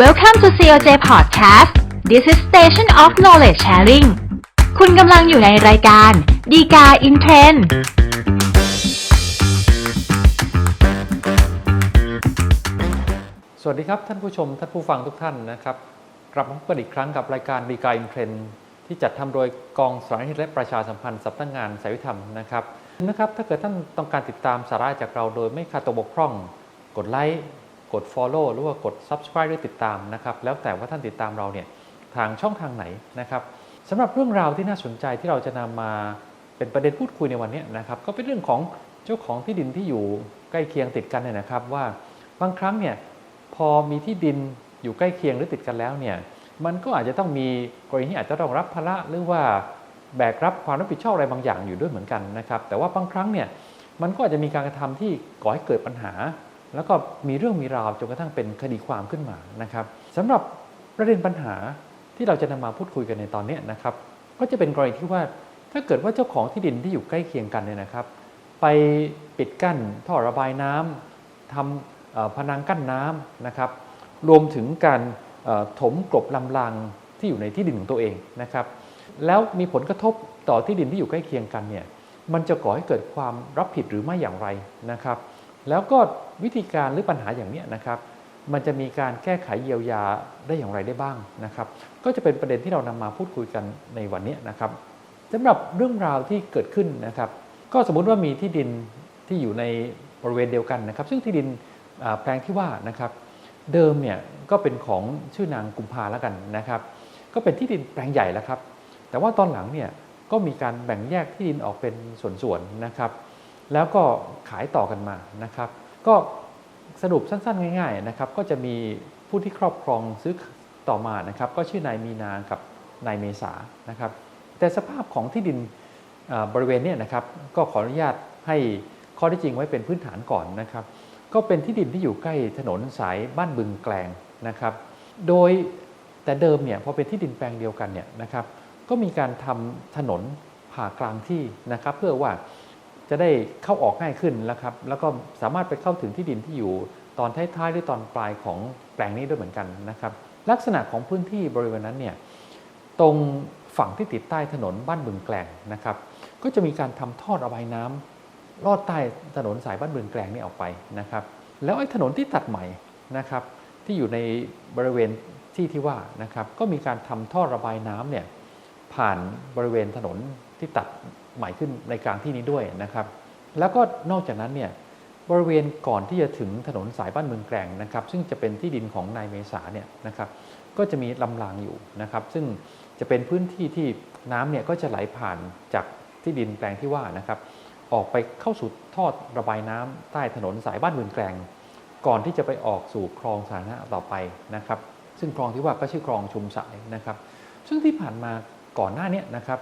Welcome to COJ Podcast This is Station of Knowledge Sharing คุณกำลังอยู่ในรายการดีกาอินเทรนสวัสดีครับท่านผู้ชมท่านผู้ฟังทุกท่านนะครับ กลับมาพบกันอีกครั้งกับรายการดีกาอินเทรนที่จัดทำโดยกองสารนิเทศและประชาสัมพันธ์สำนักงานสายวิธรรมนะครับนะครับ ถ้าเกิดท่านต้องการติดตามสาระจากเราโดยไม่ขาดตกบกพร่อง กดไลค์ กด Follow หรือว่ากด Subscribe หรือติดตามนะครับ แล้วแต่ว่าท่านติดตามเราเนี่ยทางช่องทางไหนนะครับสำหรับเรื่องราวที่น่าสนใจที่เราจะนำมาเป็นประเด็นพูดคุยในวันนี้นะครับ ก็เป็นเรื่องของเจ้าของที่ดินที่อยู่ใกล้เคียงติดกันเนี่ยนะครับว่าบางครั้งเนี่ยพอมีที่ดินอยู่ใกล้เคียงหรือติดกันแล้วเนี่ยมันก็อาจจะต้องมีกรณีที่อาจจะต้องรับภาระหรือว่าแบกรับความรับผิดชอบอะไรบางอย่างอยู่ด้วยเหมือนกันนะครับ แต่ว่าบางครั้งเนี่ยมันก็อาจจะมีการกระทำที่ก่อให้เกิดปัญหา แล้วก็มีเรื่องมีราวจนกระทั่งเป็นคดีความขึ้นมานะครับสำหรับประเด็นปัญหาที่เราจะนำมาพูดคุยกันในตอนนี้นะครับก็จะเป็นกรณีที่ว่าถ้าเกิดว่าเจ้าของที่ดินที่อยู่ใกล้เคียงกันเนี่ยนะครับ ไปปิดกั้นท่อระบายน้ำทำเอ่อพนังกั้นน้ำนะครับ รวมถึงการถมกลบลำรางที่อยู่ในที่ดินของตัวเองนะครับ แล้วมีผลกระทบต่อที่ดินที่อยู่ใกล้เคียงกันเนี่ยมันจะก่อให้เกิดความรับผิดหรือไม่อย่างไรนะครับ แล้วก็วิธีการหรือปัญหาอย่างนี้นะครับ มันจะมีการแก้ไขเยียวยาได้อย่างไรได้บ้างนะครับ ก็จะเป็นประเด็นที่เรานำมาพูดคุยกันในวันนี้นะครับสำหรับเรื่องราวที่เกิดขึ้นนะครับ ก็สมมุติว่ามีที่ดินที่อยู่ในบริเวณเดียวกันนะครับ ซึ่งที่ดินแปลงที่ว่านะครับ เดิมเนี่ยก็เป็นของชื่อนางกุมภาแล้วกันนะครับ ก็เป็นที่ดินแปลงใหญ่แล้วครับ แต่ว่าตอนหลังเนี่ยก็มีการแบ่งแยกที่ดินออกเป็นส่วนๆนะครับ แล้วก็ขายต่อกันมานะครับ ก็สรุปสั้นๆ ง่ายๆนะครับ ก็จะมีผู้ที่ครอบครองซื้อต่อมานะครับ ก็ชื่อนายมีนากับนายเมษานะครับ แต่สภาพของที่ดินบริเวณนี้นะครับก็ขออนุญาตให้ข้อที่จริงไว้เป็นพื้นฐานก่อนนะครับ ก็เป็นที่ดินที่อยู่ใกล้ถนนสายบ้านบึงแกลงนะครับ โดยแต่เดิมเนี่ยพอเป็นที่ดินแปลงเดียวกันเนี่ยนะครับ ก็มีการทำถนนผ่ากลางที่นะครับ เพื่อว่า จะได้เข้าออกง่ายขึ้นแล้วครับ แล้วก็สามารถไปเข้าถึงที่ดินที่อยู่ตอนท้ายๆหรือตอนปลายของแปลงนี้ด้วยเหมือนกันนะครับ ลักษณะของพื้นที่บริเวณนั้นเนี่ยตรงฝั่งที่ติดใต้ถนนบ้านบึงแกลงนะครับ ก็จะมีการทำท่อระบายน้ำลอดใต้ถนนสายบ้านบึงแกลงนี่ออกไปนะครับ แล้วไอ้ถนนที่ตัดใหม่นะครับที่อยู่ในบริเวณที่ที่ว่านะครับก็มีการทำท่อระบายน้ำเนี่ยผ่านบริเวณถนน ที่ตัดใหม่ขึ้นในกลางที่นี้ด้วยนะครับ แล้วก็นอกจากนั้นเนี่ยบริเวณก่อนที่จะถึงถนนสายบ้านเมืองแกลงนะครับ ซึ่งจะเป็นที่ดินของนายเมษาเนี่ยนะครับ ก็จะมีลำรางอยู่นะครับ ซึ่งจะเป็นพื้นที่ที่น้ำเนี่ยก็จะไหลผ่านจากที่ดินแปลงที่ว่านะครับ ออกไปเข้าสู่ท่อระบายน้ำใต้ถนนสายบ้านเมืองแกลง ก่อนที่จะไปออกสู่คลองสาธารณะต่อไปนะครับ ซึ่งคลองที่ว่าก็ชื่อคลองชุมสายนะครับ ซึ่งที่ผ่านมาก่อนหน้านี้นะครับ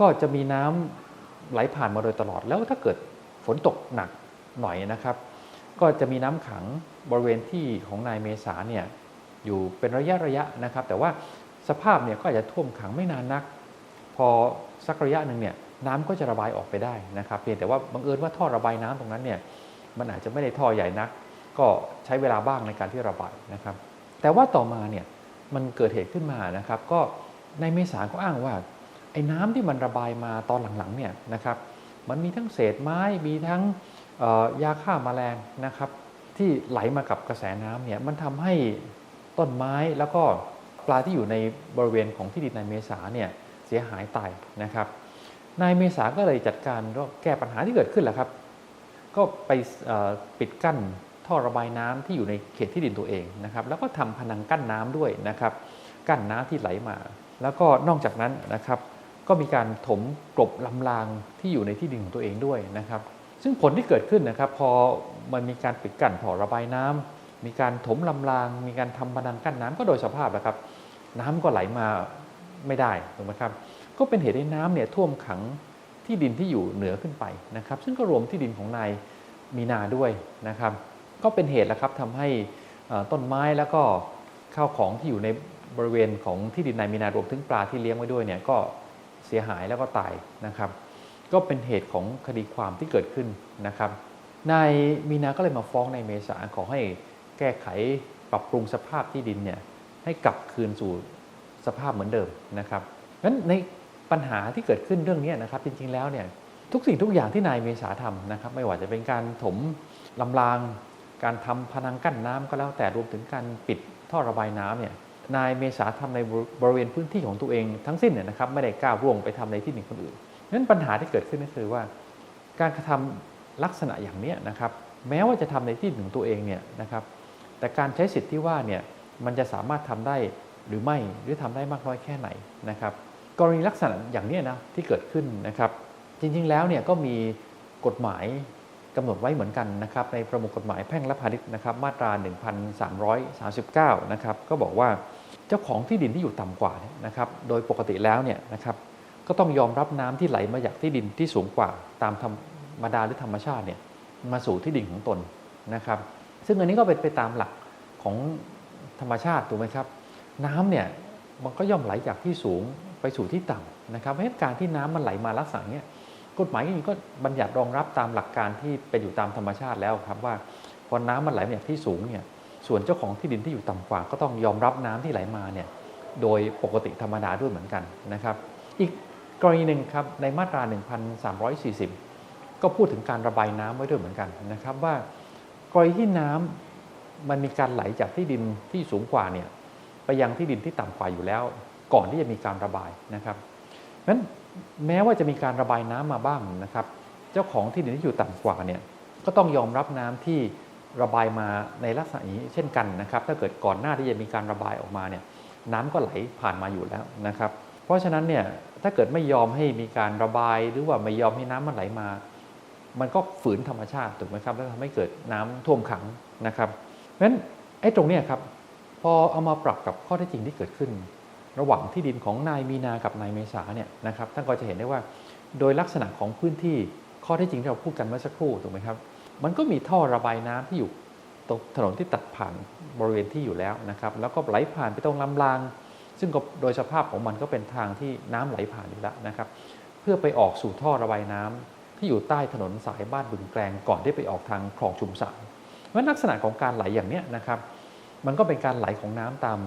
ก็จะมีน้ำไหลผ่านมาโดยตลอด แล้วถ้าเกิดฝนตกหนักหน่อยนะครับ ก็จะมีน้ำขังบริเวณที่ของนายเมษาเนี่ยอยู่เป็นระยะระยะนะครับ แต่ว่าสภาพเนี่ยก็อาจจะท่วมขังไม่นานนัก พอสักระยะหนึ่งเนี่ยน้ำก็จะระบายออกไปได้นะครับ เพียงแต่ว่าบังเอิญว่าท่อระบายน้ำตรงนั้นเนี่ยมันอาจจะไม่ได้ท่อใหญ่นัก ก็ใช้เวลาบ้างในการที่ระบายนะครับ แต่ว่าต่อมาเนี่ยมันเกิดเหตุขึ้นมานะครับ ก็ในเมษาก็อ้างว่า ไอ้น้ำที่มันระบายมาตอนหลังๆเนี่ยนะครับมันมีทั้งเศษไม้มีทั้งยาฆ่าแมลงนะครับ ที่ไหลมากับกระแสน้ำเนี่ยมันทำให้ต้นไม้แล้วก็ปลาที่อยู่ในบริเวณของที่ดินนายเมษาเนี่ยเสียหายตายนะครับนายเมษาก็เลยจัดการแก้ปัญหาที่เกิดขึ้นแหละครับ ก็ไปปิดกั้นท่อระบายน้ำที่อยู่ในเขตที่ดินตัวเองนะครับแล้วก็ทำพนังกั้นน้ำด้วยนะครับกั้นน้ำที่ไหลมา แล้วก็นอกจากนั้นนะครับ ก็มีการถมกลบลำรางที่อยู่ในที่ดินของตัวเองด้วยนะครับ ซึ่งผลที่เกิดขึ้นนะครับ พอมันมีการปิดกั้นท่อระบายน้ำมีการถมลำราง มีการทำพนังกั้นน้ำก็โดยสภาพนะครับ น้ำก็ไหลมาไม่ได้ถูกไหมครับ ก็เป็นเหตุให้น้ำเนี่ยท่วมขังที่ดินที่อยู่เหนือขึ้นไปนะครับ ซึ่งก็รวมที่ดินของนายมีนาด้วยนะครับ ก็เป็นเหตุแล้วครับทำให้ต้นไม้แล้วก็ข้าวของที่อยู่ในบริเวณของที่ดินนายมีนารวมถึงปลาที่เลี้ยงไว้ด้วยเนี่ยก็ เสียหายแล้วก็ตายนะครับ ก็เป็นเหตุของคดีความที่เกิดขึ้นนะครับนายมีนาก็เลยมาฟ้องนายเมษาขอให้แก้ไขปรับปรุงสภาพที่ดินเนี่ยให้กลับคืนสู่สภาพเหมือนเดิมนะครับเพราะฉะนั้นในปัญหาที่เกิดขึ้นเรื่องนี้นะครับ จริงๆแล้วเนี่ยทุกสิ่งทุกอย่างที่นายเมษาทำนะครับ ไม่ว่าจะเป็นการถมลำราง การทำพนังกั้นน้ำก็แล้วแต่รวมถึงการปิดท่อระบายน้ำเนี่ย นายเมษาทำในบริเวณพื้นที่ของตัวเองทั้งสิ้นเนี่ยนะครับไม่ได้ก้าวร่วงไปทำในที่หนึ่งคนอื่นนั้นปัญหาที่เกิดขึ้นก็คือว่า การกระทำลักษณะอย่างนี้นะครับแม้ว่าจะทำในที่หนึ่งตัวเองเนี่ยนะครับแต่การใช้สิทธิ์ที่ว่าเนี่ยมันจะสามารถทำได้หรือไม่หรือทำได้มากน้อยแค่ไหนนะครับกรณีลักษณะอย่างนี้นะที่เกิดขึ้นนะครับจริงๆแล้วเนี่ยก็มีกฎหมาย กำหนดไว้เหมือนกันนะครับในประมวลกฎหมายแพ่งและพาณิชย์นะครับมาตรา 1339 นะครับก็บอกว่าเจ้าของที่ดินที่อยู่ต่ำกว่านะครับโดยปกติแล้วเนี่ยนะครับก็ต้องยอมรับน้ำที่ไหลมาจากที่ดินที่สูงกว่า ตามธรรมดาหรือธรรมชาติเนี่ยมาสู่ที่ดินของตนนะครับ ซึ่งอันนี้ก็เป็นไปตามหลักของธรรมชาติถูกไหมครับ น้ำเนี่ยมันก็ย่อมไหลจากที่สูงไปสู่ที่ต่ำนะครับเพราะการที่น้ำมันไหลมาลักษณะเนี้ย กฎหมายก็บัญญัติรองรับตามหลักการที่เป็นอยู่ตามธรรมชาติแล้วครับว่าพอน้ำมันไหลมาจากที่สูงเนี่ยส่วนเจ้าของที่ดินที่อยู่ต่ำกว่า ก็ต้องยอมรับน้ำที่ไหลมาเนี่ยโดยปกติธรรมดาด้วยเหมือนกันนะครับ อีกกรณีหนึ่งครับในมาตรา 1340 ก็พูดถึงการระบายน้ำไว้ด้วยเหมือนกันนะครับว่ากรณีที่น้ำมันมีการไหลจากที่ดินที่สูงกว่าเนี่ยไปยังที่ดินที่ต่ำกว่าอยู่แล้ว ก่อนที่จะมีการระบายนะครับ นั้นแม้ว่าจะมีการระบายน้ำมาบ้างนะครับ เจ้าของที่ดินที่อยู่ต่ำกว่าเนี่ยก็ต้องยอมรับน้ำที่ระบายมาในลักษณะนี้เช่นกันนะครับ ถ้าเกิดก่อนหน้าที่จะมีการระบายออกมาเนี่ยน้ำก็ไหลผ่านมาอยู่แล้วนะครับ เพราะฉะนั้นเนี่ยถ้าเกิดไม่ยอมให้มีการระบายหรือว่าไม่ยอมให้น้ำมันไหลมา มันก็ฝืนธรรมชาติถูกไหมครับแล้วทำให้เกิดน้ำท่วมขังนะครับเพราะฉะนั้นไอ้ตรงเนี้ยครับพอเอามาปรับกับข้อเท็จจริงที่เกิดขึ้น ระหว่างที่ดินของนายมีนากับนายเมษาเนี่ยนะครับท่านก็จะเห็นได้ว่า โดยลักษณะของพื้นที่ข้อท็จจริงที่เราพูดกันเมื่อสักครู่ถูกไหมครับ มันก็มีท่อระบายน้ำที่อยู่ตรงถนนที่ตัดผ่านบริเวณที่อยู่แล้วนะครับแล้วก็ไหลผ่านไปตรงลำราง ซึ่งก็โดยสภาพของมันก็เป็นทางที่น้ำไหลผ่านอยู่แล้วนะครับ เพื่อไปออกสู่ท่อระบายน้ำที่อยู่ใต้ถนนสายบ้านบึงแกลงก่อนที่ไปออกทางคลองชุมสายเพราะลักษณะของการไหลอย่างเนี้ยนะครับ มันก็เป็นการไหลของน้ำตาม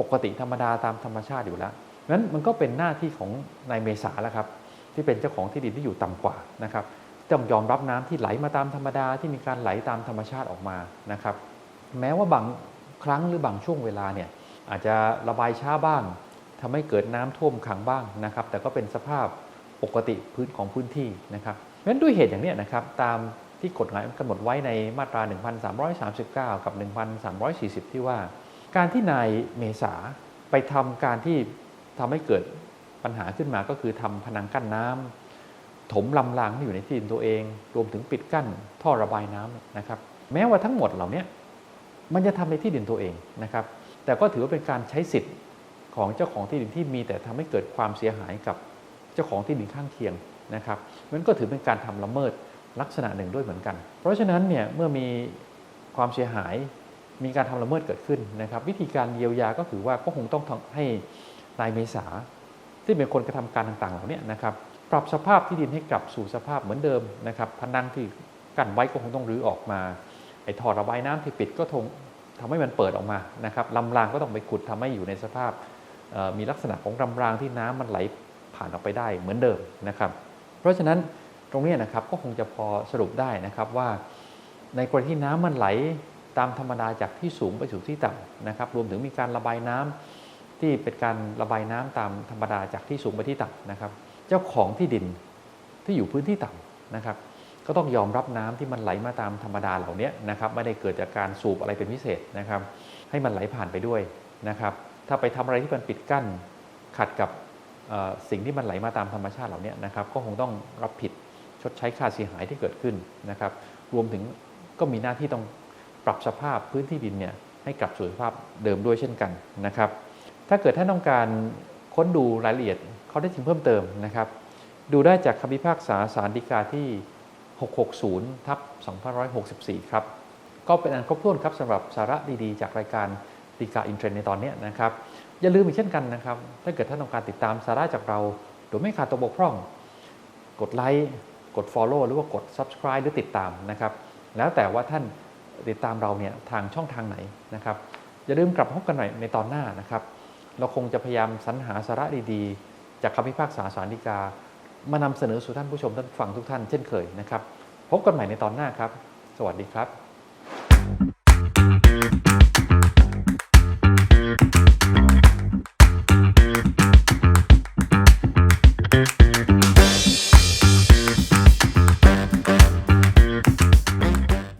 ปกติธรรมดาตามธรรมชาติอยู่แล้วนั้นมันก็เป็นหน้าที่ของนายเมษาแล้วครับ ที่เป็นเจ้าของที่ดินที่อยู่ต่ำกว่านะครับต้องยอมรับน้ำที่ไหลมาตามธรรมดาที่มีการไหลตามธรรมชาติออกมานะครับ แม้ว่าบางครั้งหรือบางช่วงเวลาเนี่ยอาจจะระบายช้าบ้างทำให้เกิดน้ำท่วมขังบ้างนะครับ แต่ก็เป็นสภาพปกติพื้นของพื้นที่นะครับเพราะฉะนั้นด้วยเหตุอย่างนี้นะครับตามที่กฎหมายกำหนดไว้ในมาตรา 1339 กับ 1340 ที่ว่า การที่นายเมษาไปทำการที่ทำให้เกิดปัญหาขึ้นมาก็คือทำพนังกั้นน้ำถมลำรางที่อยู่ในที่ดินตัวเอง รวมถึงปิดกั้นท่อระบายน้ำนะครับ แม้ว่าทั้งหมดเหล่านี้มันจะทำในที่ดินตัวเองนะครับ แต่ก็ถือว่าเป็นการใช้สิทธิ์ของเจ้าของที่ดินที่มีแต่ทำให้เกิดความเสียหายกับเจ้าของที่ดินข้างเคียงนะครับมันก็ถือเป็นการทำละเมิดลักษณะหนึ่งด้วยเหมือนกัน เพราะฉะนั้นเนี่ยเมื่อมีความเสียหาย มีการทำละเมิดเกิดขึ้นนะครับ วิธีการเยียวยาก็คือว่าก็คงต้องให้นายเมษาที่เป็นคนกระทำการต่างๆเหล่านี้นะครับปรับสภาพที่ดินให้กลับสู่สภาพเหมือนเดิมนะครับพนังที่กั้นไว้ก็คงต้องรื้อออกมาไอ้ท่อระบายน้ำที่ปิดก็ทงทำให้มันเปิดออกมานะครับลำรางก็ต้องไปขุดทำให้อยู่ในสภาพมีลักษณะของลำรางที่น้ำมันไหลผ่านออกไปได้เหมือนเดิมนะครับ เพราะฉะนั้นตรงนี้นะครับก็คงจะพอสรุปได้นะครับว่าในกรณีที่น้ำมันไหล ตามธรรมดาจากที่สูงไปสู่ที่ต่ำนะครับ รวมถึงมีการระบายน้ำที่เป็นการระบายน้ำตามธรรมดาจากที่สูงไปที่ต่ำนะครับ เจ้าของที่ดินที่อยู่พื้นที่ต่ำนะครับ ก็ต้องยอมรับน้ำที่มันไหลมาตามธรรมดาเหล่านี้นะครับ ไม่ได้เกิดจากการสูบอะไรเป็นพิเศษนะครับ ให้มันไหลผ่านไปด้วยนะครับ ถ้าไปทำอะไรที่มันปิดกั้นขัดกับสิ่งที่มันไหลมาตามธรรมชาติเหล่านี้นะครับ ก็คงต้องรับผิดชดใช้ค่าเสียหายที่เกิดขึ้นนะครับ รวมถึงก็มีหน้าที่ต้อง ปรับสภาพพื้นที่ดินเนี่ยให้กลับสู่สภาพเดิมด้วยเช่นกันนะครับ ถ้าเกิดท่านต้องการค้นดูรายละเอียดเขาได้จริงเพิ่มเติมนะครับ ดูได้จากคำพิพากษาสารดีกาที่ 660ทับ2564 ครับ ก็เป็นอันครบถ้วนครับสำหรับสาระดีๆ จากรายการดีกาอินเทรนในตอนนี้นะครับ อย่าลืมอีกเช่นกันนะครับ ถ้าเกิดท่านต้องการติดตามสาระจากเราโดยไม่ขาดตัวบกพร่อง กดไลค์กด Follow หรือว่ากด Subscribe หรือติดตามนะครับ แล้วแต่ว่าท่าน ติดตามเราเนี่ยทางช่องทางไหนนะครับอย่าลืมกลับพบกันใหม่ในตอนหน้านะครับ เราคงจะพยายามสรรหาสาระดีๆ จากคำพิพากษาสารดีกามานำเสนอสู่ท่านผู้ชมท่านฟังทุกท่านเช่นเคยนะครับ พบกันใหม่ในตอนหน้าครับ สวัสดีครับ